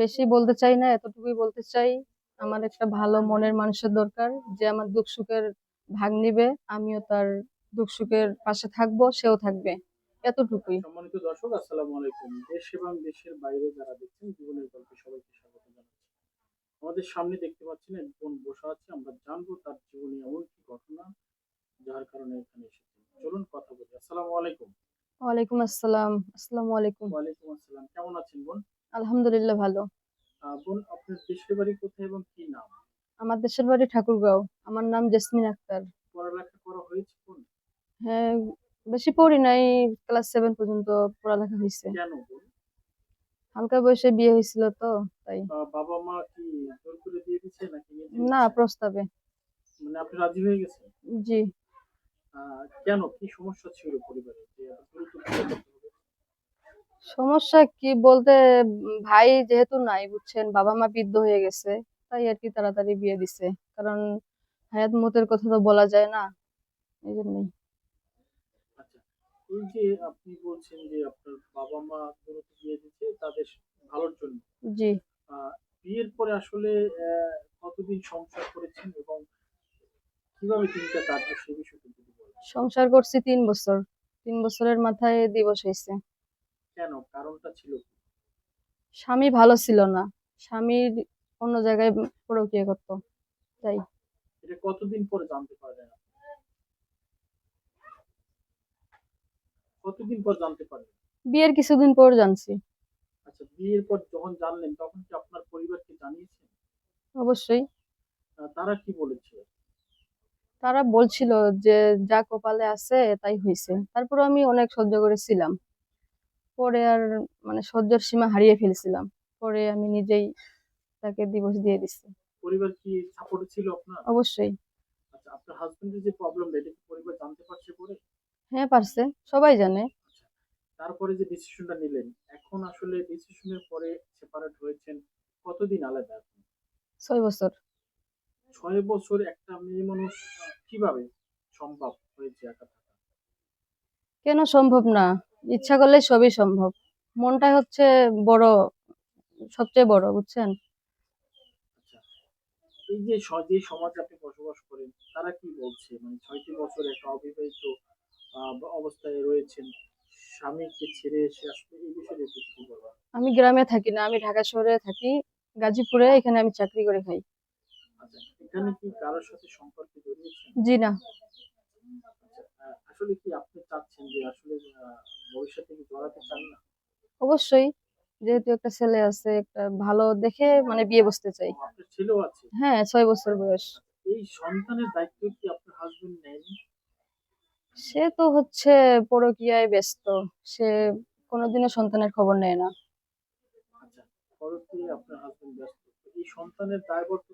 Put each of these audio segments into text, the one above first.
বেশি বলতে চাই না এতটুকুই বলতে চাই। আমার একটা ভালো মনের মানুষের দরকার যে আমার দুঃখ সুখের ভাগ নিবে আমিও তার দুঃখ সুখের পাশে থাকব সেও থাকবে এতটুকুই। সম্মানিত দর্শক আসসালামু আলাইকুম। দেশ এবং দেশের বাইরে যারা দেখছেন জীবনের গল্পে সবাইকে স্বাগত জানাচ্ছি। আমাদের সামনে দেখতে পাচ্ছেন এক বোন বসে আছে আমরা জানব তার জীবনে এমন কি ঘটনা যার কারণে এখানে এসেছেন। চলুন কথা বলি। আসসালামু আলাইকুম। ওয়ালাইকুম আসসালাম। আসসালামু আলাইকুম। ওয়ালাইকুম আসসালাম। কেমন আছেন বোন? আলহামদুলিল্লাহ ভালো। বোন আপনার দেশের বাড়ি কোথায় এবং কি নাম? আমার দেশের বাড়ি ঠাকুরগাঁও। আমার নাম জেসমিন আক্তার। পড়ালেখা করা হয়েছে বোন হ্যাঁ বেশি পড়ি নাই ক্লাস সেভেন পর্যন্ত পড়ালেখা হয়েছে কেন বোন? হালকা বয়সে বিয়ে হয়েছিল তো তাই। বাবা মা কি জোর করে দিয়ে দিচ্ছে নাকি না প্রস্তাবে। মানে আপনি রাজি হয়ে গেছেন? জি। কেন? কি সমস্যা ছিল পরিবারে? যে এত দ্রুত? সমস্যা কি বলতে ভাই যেহেতু নাই বুঝছেন বাবা মা বৃদ্ধ হয়ে গেছে তাই আর কি তাড়াতাড়ি বিয়ে দিছে। কারণ হায়াত মতের কথা তো বলা যায় না এই জন্যই। আচ্ছা এই যে আপনি বলছেন যে আপনার বাবা মা দ্রুত বিয়ে তাদের ভালোর জন্য। জি। বিয়ের পরে আসলে কতদিন সংসার করেছেন এবং কীভাবে দিনটা সংসার করছি তিন বছর তিন বছরের মাথায় দিবস হয়েছে। কেন? কারণটা ছিল কি? স্বামী ভালো ছিল না। স্বামীর অন্য জায়গায় পরকিয়া করতো। তাই। এটা কতদিন পরে জানতে পারলেন? কতদিন পর জানতে পারলেন? বিয়ের কিছুদিন পর জানছি। আচ্ছা বিয়ের পর যখন জানলেন তখন কি আপনার পরিবারকে জানিয়েছেন? অবশ্যই। তারা কি বলেছে তারা বলছিল যে যা কপালে আছে তাই হয়েছে তারপর আমি অনেক সহ্য করেছিলাম। পরে আর মানে সহ্যের সীমা হারিয়ে ফেলছিলাম। পরে আমি নিজেই তাকে দিবস দিয়ে দিচ্ছি পরিবার কি সাপোর্ট ছিল আপনার? অবশ্যই। আচ্ছা আপনার হাজবেন্ডের যে প্রবলেম এটা পরিবার জানতে পারছে পরে? হ্যাঁ পারছে। সবাই জানে। তারপরে যে ডিসিশনটা নিলেন এখন আসলে ডিসিশনের পরে সেপারেট হয়েছেন কতদিন আলাদা এখন ছয় বছর। ছয় বছর একটা মেয়ে মানুষ কীভাবে সম্ভব হয়েছে একা থাকা? কেন সম্ভব না? ইচ্ছা করলে সবই সম্ভব। মনটাই হচ্ছে বড় সবচেয়ে বড় বুঝছেন? আচ্ছা এই যে যে সমাজে আপনি বসবাস করেন তারা কি বলছে? মানে ছয়টি বছর একটা অবিবাহিত অবস্থায় রয়েছেন স্বামীকে ছেড়ে এসে আসলে এই বিষয়ে কি বলবা আমি গ্রামে থাকি না আমি ঢাকা শহরে থাকি গাজীপুরে এখানে আমি চাকরি করে খাই। আচ্ছা এখানে কি কারোর সাথে সম্পর্কে জড়িয়েছেন? জি না। আচ্ছা, আসলে কি আপনি চাচ্ছেন যে আসলে ভবিষ্যতে কি জড়াতে চান না? অবশ্যই যেহেতু একটা ছেলে আছে একটা ভালো দেখে মানে বিয়ে বসতে চাই। ছেলেও আছে? হ্যাঁ ছয় বছর বয়স। এই সন্তানের দায়িত্ব কি আপনার হাজবেন্ড নেন? সে তো হচ্ছে পরকীয়ায় ব্যস্ত। সে কোনোদিনও সন্তানের খবর নেয় না। আচ্ছা আপনার হাজবেন্ড ব্যস্ত। এই সন্তানের দায়বদ্ধ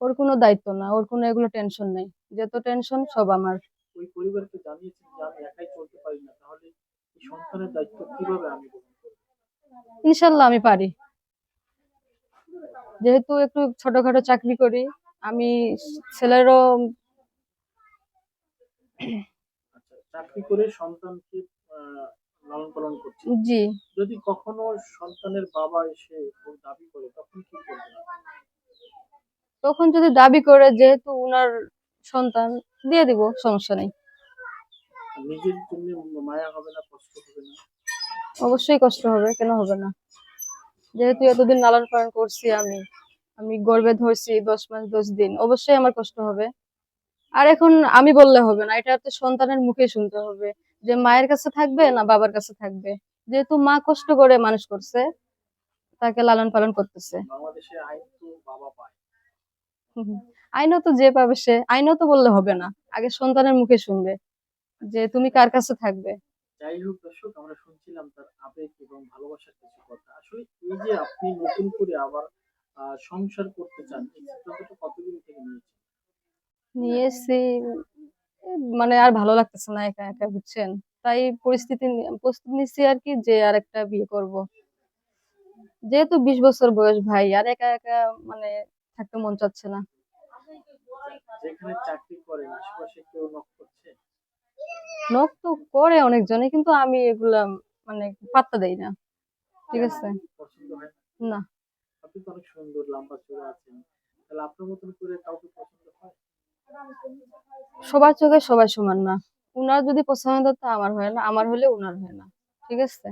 ওর কোনো দায়িত্ব না ওর কোনো এগুলো টেনশন নেই। যত টেনশন সব আমার। ওই পরিবারকে জানিয়েছেন যে আমি একাই চলতে পারি না তাহলে এই সন্তানের দায়িত্ব কীভাবে আমি ইনশাল্লাহ আমি পারি। যেহেতু একটু ছোটখাটো চাকরি করি আমি ছেলেরও আচ্ছা চাকরি করে সন্তানকে লালন পালন করছে। জি। যদি কখনো সন্তানের বাবা এসে দাবি করে তখন কি করবেন? তখন যদি দাবি করে যেহেতু উনার সন্তান দিয়ে দিব সমস্যা নেই। নিজের জন্য মায়া হবে না কষ্ট হবে না? অবশ্যই কষ্ট হবে কেন হবে না? যেহেতু এতদিন লালন পালন করছি আমি আমি গর্বে ধরছি দশ মাস দশ দিন অবশ্যই আমার কষ্ট হবে। আর এখন আমি বললে হবে না এটা তো সন্তানের মুখে শুনতে হবে যে মায়ের কাছে থাকবে না বাবার কাছে থাকবে? যেহেতু মা কষ্ট করে মানুষ করছে তাকে লালন পালন করতেছে আইনও তো যে পাবে সে আইনও তো বললে হবে না আগে সন্তানের মুখে শুনবে। যে তুমি কার কাছে থাকবে? যাই হোক দর্শক আমরা শুনছিলাম তার আবেগ এবং ভালোবাসার কিছু কথা। আসলে এই যে আপনি নতুন করে আবার সংসার করতে চান এই সিদ্ধান্তটা কতদিন থেকে নিয়েছেন? নিয়েছি এ, মানে আর ভালো লাগতেছে না একা একা বুঝছেন? তাই পরিস্থিতি প্রস্তুতি নিচ্ছি আর কি যে আর একটা বিয়ে করব। যেহেতু বিশ বছর বয়স ভাই আর একা একা মানে থাকতে মন চাচ্ছে না। যেখানে চাকরি করেন আশেপাশে কেউ নক করছে? নখ তো করে অনেকজনে কিন্তু আমি এগুলা মানে পাত্তা দেই না। ঠিক আছে? না? আপনি তো অনেক সুন্দর লম্বা চূড়া আছেন। তাহলে আপনার মতন করে কাউকে পছন্দ হয়? সবার চোখে সবাই সমান না। উনার যদি পছন্দ হতো আমার হয় না। আমার হলে উনার হয় না। ঠিক আছে?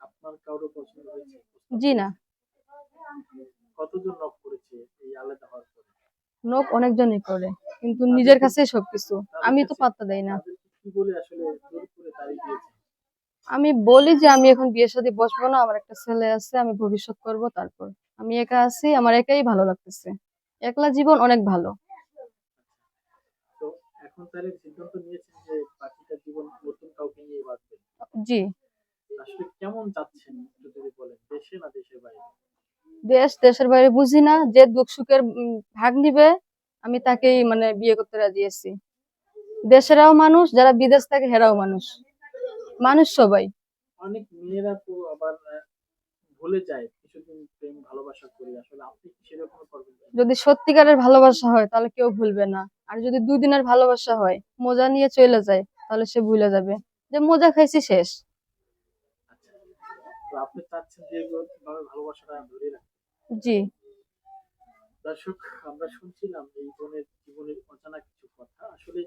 আপনার কারও পছন্দ হয়েছে? জি না। কতজন নক করেছে এই আলাদা হওয়ার পরে? নোক অনেকজনই করে কিন্তু নিজের কাছেই সবকিছু। আমি তো পাত্তা দেই না। কি বলে আসলে জোর করে তাড়িয়ে দিয়েছে? আমি বলি যে আমি এখন বিয়ের সাথে বসবো না আমার একটা ছেলে আছে আমি ভবিষ্যৎ করব তারপর। আমি একা আছি আমার একাই ভালো লাগতেছে। একলা জীবন অনেক ভালো। এখন তাহলে সিদ্ধান্ত নিয়েছেন যে বাকিটা জীবন নতুন কাউকে নিয়ে বাঁচবেন জি। আসলে কেমন যাচ্ছেন একটু যদি বলেন দেশে না দেশের বাইরে? দেশ দেশের বাইরে বুঝি না যে দুঃখ সুখের ভাগ নিবে আমি তাকেই মানে বিয়ে করতে রাজি আছি। দেশেরাও মানুষ যারা বিদেশ থাকে হেরাও মানুষ। মানুষ সবাই। অনেক মেয়েরা তো আবার ভুলে যায় কিছুদিন প্রেম ভালোবাসা করি। আসলে আপনি কি সেরকম করবেন? যদি সত্যিকারের ভালোবাসা হয় তাহলে কেউ ভুলবে না। আর যদি দুই দিনের ভালোবাসা হয় মজা নিয়ে চলে যায় তাহলে সে ভুলে যাবে। যে মজা খাইছি শেষ। আচ্ছা। আপনি চাচ্ছেন যে ভালোবাসাটা ধরে রাখতে? জি। দর্শক আমরা শুনছিলাম এই বোনের জীবনের অজানা কিছু কথা। আসলে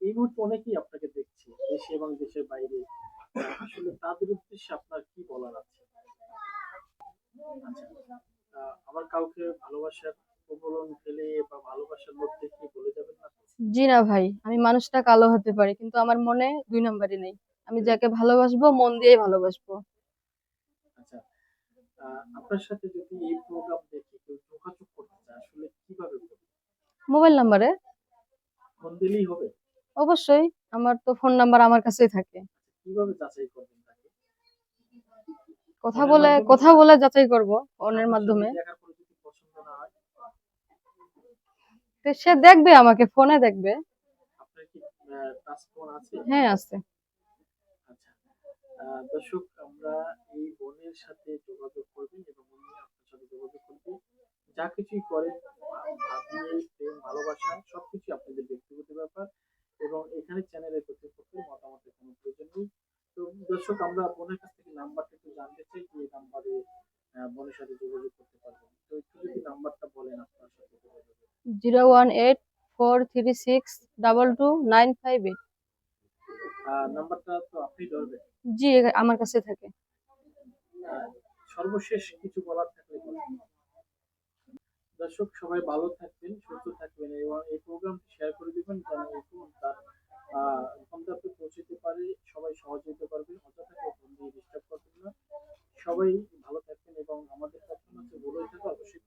এই মুহূর্তে অনেকেই আপনাকে দেখছে দেশে এবং দেশের বাইরে। আসলে তাদের উদ্দেশ্যে আপনার কি বলার আছে? আচ্ছা আবার কাউকে ভালোবাসার প্রবলন ফেলে বা ভালোবাসার মধ্যে কি বলে যাবেন না? জি না ভাই আমি মানুষটা কালো হতে পারি কিন্তু আমার মনে দুই নাম্বারই নেই। আমি যাকে ভালোবাসবো মন দিয়ে ভালোবাসবো। আচ্ছা আপনার সাথে যদি এই প্রোগ্রাম দেখে কেউ যোগাযোগ করতে চায় আসলে কীভাবে করবে? মোবাইল নাম্বারে? ফোন দিলেই হবে? অবশ্যই আমার তো ফোন নাম্বার আমার কাছেই থাকে। কীভাবে যাচাই করবেন কথা বলে কথা বলে যাচাই করব ফোনের মাধ্যমে। সে দেখবে আমাকে ফোনে দেখবে। হ্যাঁ আছে। আচ্ছা দর্শক আমরা এই বোনের সাথে যোগাযোগ করবেন এবং উনি আপনার সাথে যোগাযোগ করবে যা কিছুই করেন ভাবিয়ে প্রেম ভালোবাসা সবকিছু আপনাদের ব্যক্তিগত ব্যাপার এবং এখানে চ্যানেলের কর্তৃপক্ষের মতামতের কোনো প্রয়োজন নেই তো দর্শক আমরা বোনের কাছ থেকে নাম্বারটা একটু জানতে চাই যে নাম্বারে বোনের সাথে যোগাযোগ করতে পারবেন তো একটু যদি নাম্বারটা বলেন আপনার সাথে zero one eight four three six double two nine five eight. নাম্বারটা তো আপনি ধরবেন। জি আমার কাছে থাকে। সর্বশেষ কিছু বলার থাকলে বলুন। দর্শক সবাই ভালো থাকবেন সুস্থ থাকবেন এবং এই প্রোগ্রামটি শেয়ার করে দিবেন যেন এই তার গন্তব্যে পৌঁছতে পারে, সবাই সহযোগিতা করবে অযথা কেউ ফোন দিয়ে ডিস্টার্ব করবেন না। সবাই ভালো থাকবেন এবং আমাদের কাছে বলে থাকা অবশ্যই